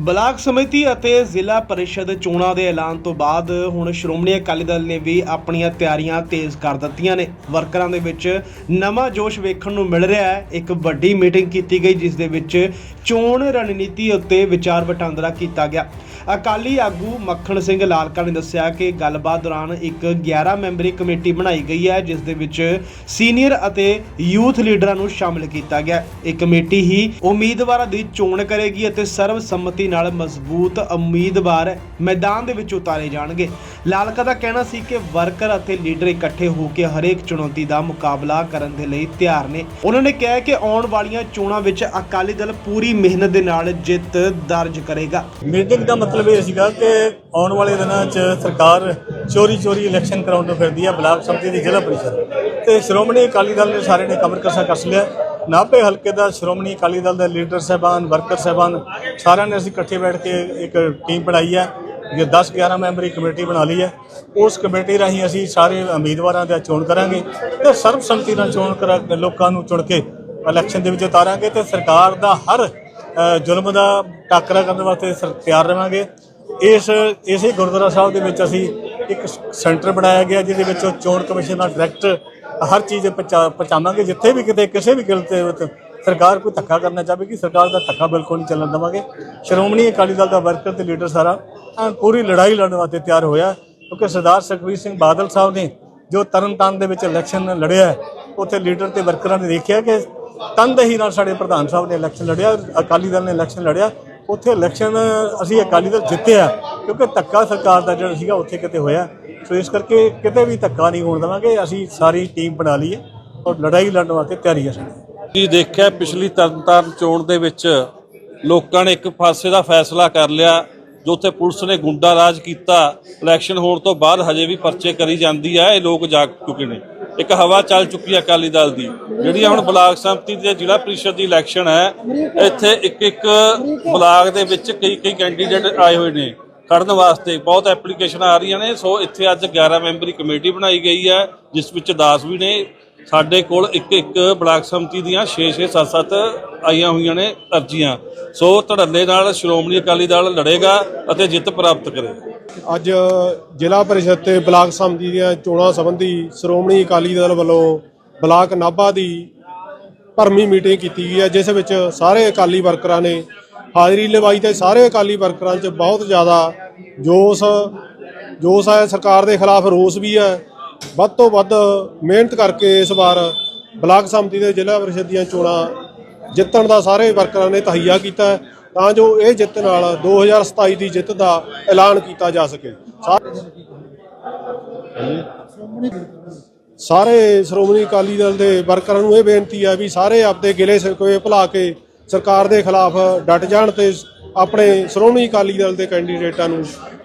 Block ਸਮਿਤੀ ਅਤੇ ਜ਼ਿਲ੍ਹਾ ਪਰਿਸ਼ਦ ਚੋਣਾਂ ਦੇ ਐਲਾਨ ਤੋਂ ਬਾਅਦ ਹੁਣ ਸ਼੍ਰੋਮਣੀ ਅਕਾਲੀ ਦਲ ਨੇ ਵੀ ਆਪਣੀਆਂ ਤਿਆਰੀਆਂ ਤੇਜ਼ ਕਰ ਦਿੱਤੀਆਂ ਨੇ। ਵਰਕਰਾਂ ਦੇ ਵਿੱਚ ਨਵਾਂ ਜੋਸ਼ ਵੇਖਣ ਨੂੰ ਮਿਲ ਰਿਹਾ ਹੈ। ਇੱਕ ਵੱਡੀ ਮੀਟਿੰਗ ਕੀਤੀ ਗਈ, ਜਿਸ ਦੇ ਵਿੱਚ ਚੋਣ ਰਣਨੀਤੀ ਉੱਤੇ ਵਿਚਾਰ ਵਟਾਂਦਰਾ ਕੀਤਾ ਗਿਆ। ਅਕਾਲੀ ਆਗੂ ਮੱਖਣ ਸਿੰਘ ਲਾਲਕਾ ਨੇ ਦੱਸਿਆ ਕਿ ਗੱਲਬਾਤ ਦੌਰਾਨ ਇੱਕ 11 ਮੈਂਬਰੀ ਕਮੇਟੀ ਬਣਾਈ ਗਈ ਹੈ, ਜਿਸ ਦੇ ਵਿੱਚ ਸੀਨੀਅਰ ਅਤੇ ਯੂਥ ਲੀਡਰਾਂ ਨੂੰ ਸ਼ਾਮਲ ਕੀਤਾ ਗਿਆ। ਇਹ ਕਮੇਟੀ ਹੀ ਉਮੀਦਵਾਰਾਂ ਦੀ ਚੋਣ ਕਰੇਗੀ ਅਤੇ ਸਰਵਸੰਮਤੀ ਨਾਲ ਮਜ਼ਬੂਤ ਉਮੀਦਵਾਰ ਮੈਦਾਨ ਦੇ ਵਿੱਚ ਉਤਾਰੇ ਜਾਣਗੇ। ਲਾਲਕਾ ਦਾ ਕਹਿਣਾ ਸੀ ਕਿ ਵਰਕਰ ਅਤੇ ਲੀਡਰ ਇਕੱਠੇ ਹੋ ਕੇ ਹਰੇਕ ਚੁਣੌਤੀ ਦਾ ਮੁਕਾਬਲਾ ਕਰਨ ਦੇ ਲਈ ਤਿਆਰ ਨੇ। ਉਹਨਾਂ ਨੇ ਕਿਹਾ ਕਿ ਆਉਣ ਵਾਲੀਆਂ ਚੋਣਾਂ ਵਿੱਚ ਅਕਾਲੀ ਦਲ ਪੂਰੀ ਮਿਹਨਤ ਦੇ ਨਾਲ ਜਿੱਤ ਦਰਜ ਕਰੇਗਾ। ਮੀਟਿੰਗ ਦਾ ਮਤਲਬ ਇਹ ਸੀਗਾ ਕਿ ਆਉਣ ਵਾਲੇ ਦਿਨਾਂ 'ਚ ਸਰਕਾਰ ਚੋਰੀ ਚੋਰੀ ਇਲੈਕਸ਼ਨ ਕਰਾਉਣ ਨੂੰ ਫਿਰਦੀ ਹੈ ਬਲਾਕ ਸੰਮਤੀ ਦੀ ਜ਼ਿਲ੍ਹਾ ਪਰਿਸ਼ਦ। ਤੇ ਸ਼੍ਰੋਮਣੀ ਅਕਾਲੀ ਦਲ ਨੇ ਸਾਰੇ ਨੇ ਕਮਰ ਕਸਾ ਕੱਸ ਲਿਆ। ਨਾਭੇ ਹਲਕੇ ਦਾ ਸ਼੍ਰੋਮਣੀ ਅਕਾਲੀ ਦਲ ਦੇ ਲੀਡਰ ਸਾਹਿਬਾਨ, ਵਰਕਰ ਸਾਹਿਬਾਨ, ਸਾਰਿਆਂ ਨੇ ਅਸੀਂ ਇਕੱਠੇ ਬੈਠ ਕੇ ਇੱਕ ਟੀਮ ਬਣਾਈ ਹੈ, ਜੇ 10 11 ਮੈਂਬਰੀ ਕਮੇਟੀ ਬਣਾ ਲਈ ਹੈ। ਉਸ ਕਮੇਟੀ ਰਾਹੀਂ ਅਸੀਂ ਸਾਰੇ ਉਮੀਦਵਾਰਾਂ ਦਾ ਚੋਣ ਕਰਾਂਗੇ ਤੇ ਸਰਬਸੰਮਤੀ ਨਾਲ ਚੋਣ ਕਰਾ ਲੋਕਾਂ ਨੂੰ ਚੁਣ ਕੇ ਇਲੈਕਸ਼ਨ ਦੇ ਵਿੱਚ ਉਤਾਰਾਂਗੇ ਤੇ ਸਰਕਾਰ ਦਾ ਹਰ ਜ਼ੁਲਮ ਦਾ ਟਾਕਰਾ ਕਰਨ ਵਾਸਤੇ ਸਰ- ਤਿਆਰ ਰਵਾਂਗੇ। ਇਸ, ਇਸੇ ਗੁਰਦੁਆਰਾ ਸਾਹਿਬ ਦੇ ਵਿੱਚ ਅਸੀਂ ਇੱਕ ਸੈਂਟਰ ਬਣਾਇਆ ਗਿਆ, ਜਿਹਦੇ ਵਿੱਚ ਉਹ ਚੋਣ ਕਮਿਸ਼ਨ ਨਾਲ ਡਾਇਰੈਕਟ ਹਰ ਚੀਜ਼ ਪਹੁੰਚਾ- ਪਹੁੰਚਾਵਾਂਗੇ, ਜਿੱਥੇ ਵੀ ਕਿਤੇ, ਕਿਸੇ ਵੀ ਗੱਲ ਤੇ ਉੱਤੇ ਸਰਕਾਰ ਕੋਈ ਧੱਕਾ ਕਰਨਾ ਚਾਹੇਗੀ, ਸਰਕਾਰ ਦਾ ਧੱਕਾ ਬਿਲਕੁਲ ਨਹੀਂ ਚੱਲਣ ਦੇਵਾਂਗੇ। ਸ਼੍ਰੋਮਣੀ ਅਕਾਲੀ ਦਲ ਦਾ ਵਰਕਰ ਤੇ ਲੀਡਰ ਸਾਰਾ ਪੂਰੀ ਲੜਾਈ ਲੜਨ ਵਾਸਤੇ ਤਿਆਰ ਹੋਇਆ, ਕਿਉਂਕਿ ਸਰਦਾਰ ਸੁਖਬੀਰ ਸਿੰਘ ਬਾਦਲ ਸਾਹਿਬ ਨੇ ਜੋ ਤਰਨਤਾਰਨ ਦੇ ਵਿੱਚ ਇਲੈਕਸ਼ਨ ਲੜਿਆ ਉੱਥੇ ਲੀਡਰ ਤੇ ਵਰਕਰਾਂ ਨੇ ਦੇਖਿਆ ਕਿ ਤਨਦੇਹੀ ਨਾਲ ਸਾਡੇ ਪ੍ਰਧਾਨ ਸਾਹਿਬ ਨੇ ਇਲੈਕਸ਼ਨ ਲੜਿਆ, ਅਕਾਲੀ ਦਲ ਨੇ ਇਲੈਕਸ਼ਨ ਲੜਿਆ, ਉੱਥੇ ਇਲੈਕਸ਼ਨ ਅਸੀਂ ਅਕਾਲੀ ਦਲ ਜਿੱਤਿਆ, ਕਿਉਂਕਿ ਧੱਕਾ ਸਰਕਾਰ ਦਾ ਜਿਹੜਾ ਸੀਗਾ, ਉੱਥੇ ਕਿਤੇ ਹੋਇਆ। ਸੋ ਇਸ ਕਰਕੇ ਕਿਤੇ ਵੀ ਧੱਕਾ ਨਹੀਂ ਹੋਣ ਦੇਵਾਂਗੇ, ਅਸੀਂ ਸਾਰੀ ਟੀਮ ਬਣਾ ਲਈ ਹੈ ਔਰ ਲੜਾਈ ਲੜਨ ਵਾਸਤੇ ਤਿਆਰੀ ਹੈ ਸਾਡੀ। ਜੀ ਦੇਖਿਆ ਪਿਛਲੀ ਤਰਨਤਾਰਨ ਚੋਣ ਦੇ ਵਿੱਚ ਲੋਕਾਂ ਨੇ ਇੱਕ ਪਾਸੇ ਦਾ ਫੈਸਲਾ ਕਰ ਲਿਆ ਜੋ ਉੱਥੇ ਪੁਲਿਸ ਨੇ ਗੁੰਡਾ ਰਾਜ ਕੀਤਾ, ਇਲੈਕਸ਼ਨ ਹੋਣ ਤੋਂ ਬਾਅਦ ਹਜੇ ਵੀ ਪਰਚੇ ਕਰੀ ਜਾਂਦੀ ਹੈ ਇਹ ਲੋਕ ਜਾਗ ਚੁੱਕੇ ਨੇ। ਇੱਕ ਹਵਾ ਚੱਲ ਚੁੱਕੀ ਹੈ ਅਕਾਲੀ ਦਲ ਦੀ, ਜਿਹੜੀ ਹੁਣ ਬਲਾਕ ਸੰਮਤੀ ਤੇ ਜ਼ਿਲ੍ਹਾ ਪ੍ਰੀਸ਼ਦ ਦੀ ਇਲੈਕਸ਼ਨ ਹੈ, ਇੱਥੇ ਇੱਕ ਇੱਕ ਬਲਾਕ ਦੇ ਵਿੱਚ ਕਈ ਕਈ ਕੈਂਡੀਡੇਟ ਆਏ ਹੋਏ ਨੇ। ਖੜਨ ਵਾਸਤੇ ਬਹੁਤ ਐਪਲੀਕੇਸ਼ਨ ਆ ਰਹੀਆਂ ਨੇ। ਸੋ ਇੱਥੇ ਅੱਜ 11 ਮੈਂਬਰੀ ਕਮੇਟੀ ਬਣਾਈ ਗਈ ਹੈ, ਜਿਸ ਵਿੱਚ ਦਾਸ ਵੀ ਨੇ। ਸਾਡੇ ਕੋਲ ਇੱਕ ਇੱਕ ਬਲਾਕ ਸੰਮਤੀ ਦੀਆਂ 6 6 7 7 ਆਈਆਂ ਹੋਈਆਂ ਨੇ ਅਰਜ਼ੀਆਂ। ਸੋ ਧੜੱਲੇ ਨਾਲ ਸ਼੍ਰੋਮਣੀ ਅਕਾਲੀ ਦਲ ਲੜੇਗਾ ਅਤੇ ਜਿੱਤ ਪ੍ਰਾਪਤ ਕਰੇਗਾ। ਅੱਜ ਜ਼ਿਲ੍ਹਾ ਪਰਿਸ਼ਦ ਤੇ ਬਲਾਕ ਸਮਿਤੀ ਦੀਆਂ ਚੋਣਾਂ ਸੰਬੰਧੀ ਸ਼੍ਰੋਮਣੀ ਅਕਾਲੀ ਦਲ ਵੱਲੋਂ ਬਲਾਕ ਨਾਭਾ ਦੀ ਭਰਮੀ ਮੀਟਿੰਗ ਕੀਤੀ ਗਈ ਹੈ, ਜਿਸ ਵਿੱਚ ਸਾਰੇ ਅਕਾਲੀ ਵਰਕਰਾਂ ਨੇ ਹਾਜ਼ਰੀ ਲਵਾਈ ਤੇ ਸਾਰੇ ਅਕਾਲੀ ਵਰਕਰਾਂ 'ਚ ਬਹੁਤ ਜ਼ਿਆਦਾ ਜੋਸ਼ ਜੋਸ਼ ਹੈ। ਸਰਕਾਰ ਦੇ ਖਿਲਾਫ ਰੋਸ ਵੀ ਹੈ। ਵੱਧ ਤੋਂ ਵੱਧ ਮਿਹਨਤ ਕਰਕੇ ਇਸ ਵਾਰ ਬਲਾਕ ਸਮਿਤੀ ਦੇ ਜ਼ਿਲ੍ਹਾ ਪਰਿਸ਼ਦ ਦੀਆਂ ਚੋਣਾਂ ਜਿੱਤਣ ਦਾ ਸਾਰੇ ਵਰਕਰਾਂ ਨੇ ਤਹਈਆ ਕੀਤਾ ਤਾਂ ਜੋ ਇਹ ਜਿੱਤ ਨਾਲ 2027 ਦੀ ਜਿੱਤ ਦਾ ਐਲਾਨ ਕੀਤਾ ਜਾ ਸਕੇ। ਸਾਰੇ ਸ਼੍ਰੋਮਣੀ ਅਕਾਲੀ ਦਲ ਦੇ ਵਰਕਰਾਂ ਨੂੰ ਇਹ ਬੇਨਤੀ ਹੈ ਵੀ ਸਾਰੇ ਆਪਦੇ ਗਿਲੇ ਸਿਕਵੇ ਭੁਲਾ ਕੇ ਸਰਕਾਰ ਦੇ ਖਿਲਾਫ ਡਟ ਜਾਣ ਤੇ ਆਪਣੇ ਸ਼੍ਰੋਮਣੀ ਅਕਾਲੀ ਦਲ ਦੇ ਕੈਂਡੀਡੇਟਾਂ ਨੂੰ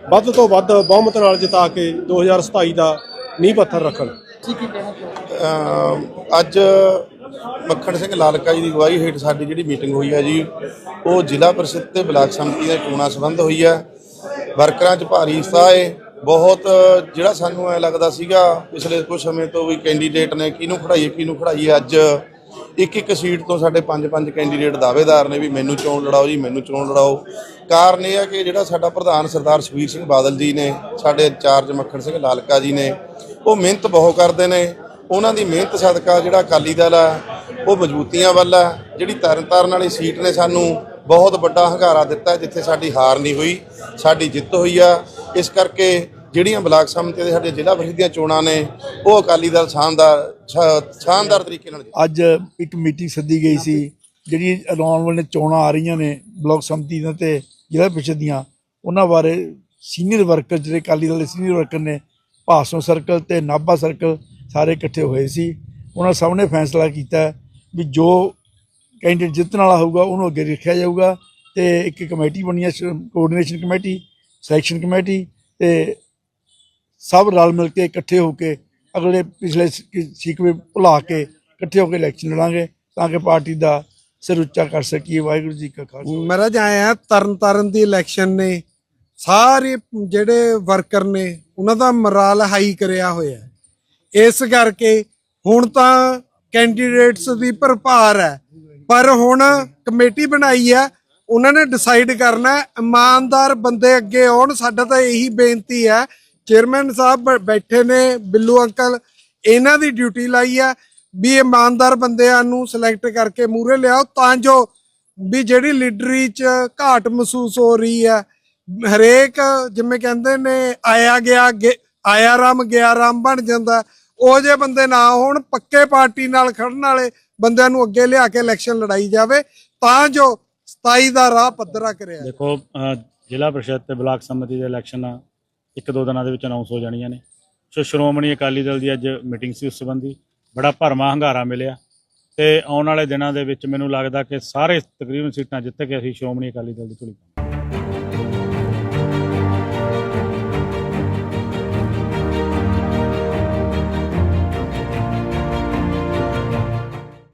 ਵੱਧ ਤੋਂ ਵੱਧ ਬਹੁਮਤ ਨਾਲ ਜਿਤਾ ਕੇ 2027 ਦਾ ਨੀਂਹ ਪੱਥਰ ਰੱਖਣ। ਅੱਜ ਮੱਖਣ ਸਿੰਘ ਲਾਲਕਾ ਜੀ ਦੀ ਅਗਵਾਈ ਹੇਠ ਸਾਡੀ ਜਿਹੜੀ ਮੀਟਿੰਗ ਹੋਈ ਹੈ ਜੀ, ਉਹ ਜ਼ਿਲ੍ਹਾ ਪਰਿਸ਼ਦ ਤੇ ਬਲਾਕ ਸੰਮਤੀ ਦੇ ਚੋਣਾਂ ਸੰਬੰਧ ਹੋਈ ਹੈ। ਵਰਕਰਾਂ 'ਚ ਭਾਰੀ ਉਤਸ਼ਾਹ ਹੈ ਬਹੁਤ, ਜਿਹੜਾ ਸਾਨੂੰ ਐ ਲੱਗਦਾ ਸੀਗਾ ਪਿਛਲੇ ਕੁਝ ਸਮੇਂ ਤੋਂ ਵੀ ਕੈਂਡੀਡੇਟ ਨੇ ਕਿਹਨੂੰ ਖੜਾਈਏ ਕਿਹਨੂੰ ਖੜਾਈਏ, ਅੱਜ ਇੱਕ ਇੱਕ ਸੀਟ ਤੋਂ ਸਾਡੇ ਪੰਜ ਪੰਜ ਕੈਂਡੀਡੇਟ ਦਾਅਵੇਦਾਰ ਨੇ ਵੀ ਮੈਨੂੰ ਚੋਣ ਲੜਾਓ ਜੀ, ਮੈਨੂੰ ਚੋਣ ਲੜਾਓ। ਕਾਰਨ ਇਹ ਆ ਕਿ ਜਿਹੜਾ ਸਾਡਾ ਪ੍ਰਧਾਨ ਸਰਦਾਰ ਸੁਖਬੀਰ ਸਿੰਘ ਬਾਦਲ ਜੀ ਨੇ, ਸਾਡੇ ਇੰਚਾਰਜ ਮੱਖਣ ਸਿੰਘ ਲਾਲਕਾ ਜੀ ਨੇ, ਉਹ ਮਿਹਨਤ ਬਹੁਤ ਕਰਦੇ ਨੇ। ਉਹਨਾਂ ਦੀ ਮਿਹਨਤ ਸਦਕਾ ਜਿਹੜਾ ਅਕਾਲੀ ਦਲ ਆ, ਉਹ ਮਜ਼ਬੂਤੀਆਂ ਵੱਲ ਆ, ਜਿਹੜੀ ਤਰਨਤਾਰਨ ਵਾਲੀ ਸੀਟ ਨੇ ਸਾਨੂੰ ਬਹੁਤ ਵੱਡਾ ਹੰਗਾਰਾ ਦਿੱਤਾ, ਜਿੱਥੇ ਸਾਡੀ ਹਾਰ ਨਹੀਂ ਹੋਈ, ਸਾਡੀ ਜਿੱਤ ਹੋਈ ਆ। ਇਸ ਕਰਕੇ ਜਿਹੜੀਆਂ ਬਲਾਕ ਸਮਿਤੀ ਦੇ ਸਾਡੇ ਜ਼ਿਲ੍ਹਾ ਪਰਿਸ਼ਦ ਦੀਆਂ ਚੋਣਾਂ ਨੇ, ਉਹ ਅਕਾਲੀ ਦਲ ਸ਼ਾਨਦਾਰ ਸ਼ਾਨਦਾਰ ਤਰੀਕੇ ਨਾਲ ਅੱਜ ਇੱਕ ਮੀਟਿੰਗ ਸੱਦੀ ਗਈ ਸੀ, ਜਿਹੜੀ ਆਉਣ ਵਾਲੇ ਚੋਣਾਂ ਆ ਰਹੀਆਂ ਨੇ ਬਲਾਕ ਸਮਿਤੀ ਦੀਆਂ ਤੇ ਜ਼ਿਲ੍ਹਾ ਪ੍ਰੀਸ਼ਦ ਦੀਆਂ। ਉਹਨਾਂ ਬਾਰੇ ਸੀਨੀਅਰ ਵਰਕਰ, ਜਿਹੜੇ ਅਕਾਲੀ ਦਲ ਦੇ ਸੀਨੀਅਰ ਵਰਕਰ ਨੇ, ਭਾਸੋਂ ਸਰਕਲ ਤੇ ਨਾਭਾ ਸਰਕਲ ਸਾਰੇ ਇਕੱਠੇ ਹੋਏ ਸੀ। ਉਹਨਾਂ ਸਭ ਨੇ ਫੈਸਲਾ ਕੀਤਾ ਵੀ ਜੋ ਕੈਂਡੀਡੇਟ ਜਿੱਤਣ ਵਾਲਾ ਹੋਊਗਾ, ਉਹਨੂੰ ਅੱਗੇ ਰੱਖਿਆ ਜਾਊਗਾ ਤੇ ਇੱਕ ਕਮੇਟੀ ਬਣੀ ਹੈ ਕੋਆਰਡੀਨੇਸ਼ਨ ਕਮੇਟੀ ਸਿਲੈਕਸ਼ਨ ਕਮੇਟੀ ਤੇ ਸਭ ਰਲ ਮਿਲ ਕੇ ਇਕੱਠੇ ਹੋ ਕੇ ਅਗਲੇ ਪਿਛਲੇ ਸੀਕਵੇ ਭੁਲਾ ਕੇ ਇਕੱਠੇ ਹੋ ਕੇ ਇਲੈਕਸ਼ਨ ਲੜਾਂਗੇ ਤਾਂ ਕਿ ਪਾਰਟੀ ਦਾ ਸਿਰ ਉੱਚਾ ਕਰ ਸਕੀਏ। ਵਾਹਿਗੁਰੂ ਜੀ ਕਾ ਖਾਲਸਾ। ਮਹਾਰਾਜ ਆਇਆ ਆ ਤਰਨ ਤਾਰਨ ਦੀ ਇਲੈਕਸ਼ਨ ਨੇ, ਸਾਰੇ ਜਿਹੜੇ ਵਰਕਰ ਨੇ, ਉਹਨਾਂ ਦਾ ਮਰਾਲ ਹਾਈ ਕਰਿਆ ਹੋਇਆ। ਇਸ ਕਰਕੇ ਹੁਣ ਤਾਂ ਕੈਂਡੀਡੇਟਸ ਦੀ ਭਰਪਾਰ ਹੈ। ਪਰ ਹੁਣ ਕਮੇਟੀ ਬਣਾਈ ਹੈ, ਉਹਨਾਂ ਨੇ ਡਿਸਾਈਡ ਕਰਨਾ ਇਮਾਨਦਾਰ ਬੰਦੇ ਅੱਗੇ ਆਉਣ, ਸਾਡਾ ਤਾਂ ਇਹੀ ਬੇਨਤੀ ਹੈ ਚੇਅਰਮੈਨ ਸਾਹਿਬ ਬ- ਬੈਠੇ ਨੇ, ਬਿੱਲੂ ਅੰਕਲ, ਇਹਨਾਂ ਦੀ ਡਿਊਟੀ ਲਾਈ ਹੈ ਵੀ ਇਮਾਨਦਾਰ ਬੰਦਿਆਂ ਨੂੰ ਸਿਲੈਕਟ ਕਰਕੇ ਮੂਰੇ ਲਿਆਓ ਤਾਂ ਜੋ ਵੀ ਜਿਹੜੀ ਲੀਡਰੀ ਚ ਘਾਟ ਮਹਿਸੂਸ ਹੋ ਰਹੀ ਹੈ ਹਰੇਕ ਜਿਵੇਂ ਕਹਿੰਦੇ ਨੇ, ਆਇਆ ਗਿਆ ਗੇ- ਆਇਆ ਰਾਮ, ਗਿਆ ਰਾਮ ਬਣ ਜਾਂਦਾ, ਉਹ ਜੇ ਬੰਦੇ ਨਾ ਹੋਣ, ਪੱਕੇ ਪਾਰਟੀ ਨਾਲ ਖੜਨ ਵਾਲੇ ਬੰਦਿਆਂ ਨੂੰ ਅੱਗੇ ਲਿਆ ਕੇ ਇਲੈਕਸ਼ਨ ਲੜਾਈ ਜਾਵੇ, ਤਾਂ ਜੋ 27 ਦਾ ਰਾਹ ਪੱਧਰਾ ਕਰਿਆ ਦੇਖੋ ਜ਼ਿਲ੍ਹਾ ਪ੍ਰੀਸ਼ਦ ਤੇ ਬਲਾਕ ਸਮਿਤੀ ਦੇ ਇਲੈਕਸ਼ਨ ਇੱਕ ਦੋ ਦਿਨਾਂ ਦੇ ਵਿੱਚ ਅਨਾਉਂਸ ਹੋ ਜਾਣੀਆਂ ਨੇ। ਸੋ ਸ਼੍ਰੋਮਣੀ ਅਕਾਲੀ ਦਲ ਦੀ ਅੱਜ ਮੀਟਿੰਗ ਸੀ ਉਸ ਸੰਬੰਧੀ। ਬੜਾ ਭਰਮਾ ਹੰਗਾਰਾ ਮਿਲਿਆ। ਤੇ ਆਉਣ ਵਾਲੇ ਦਿਨਾਂ ਦੇ ਵਿੱਚ ਮੈਨੂੰ ਲੱਗਦਾ ਕਿ ਸਾਰੇ ਤਕਰੀਬਨ ਸੀਟਾਂ ਜਿੱਤ ਕੇ ਅਸੀਂ ਸ਼੍ਰੋਮਣੀ ਅਕਾਲੀ ਦਲ ਦੀ ਝੋਲੀ ਪਾਵਾਂਗੇ।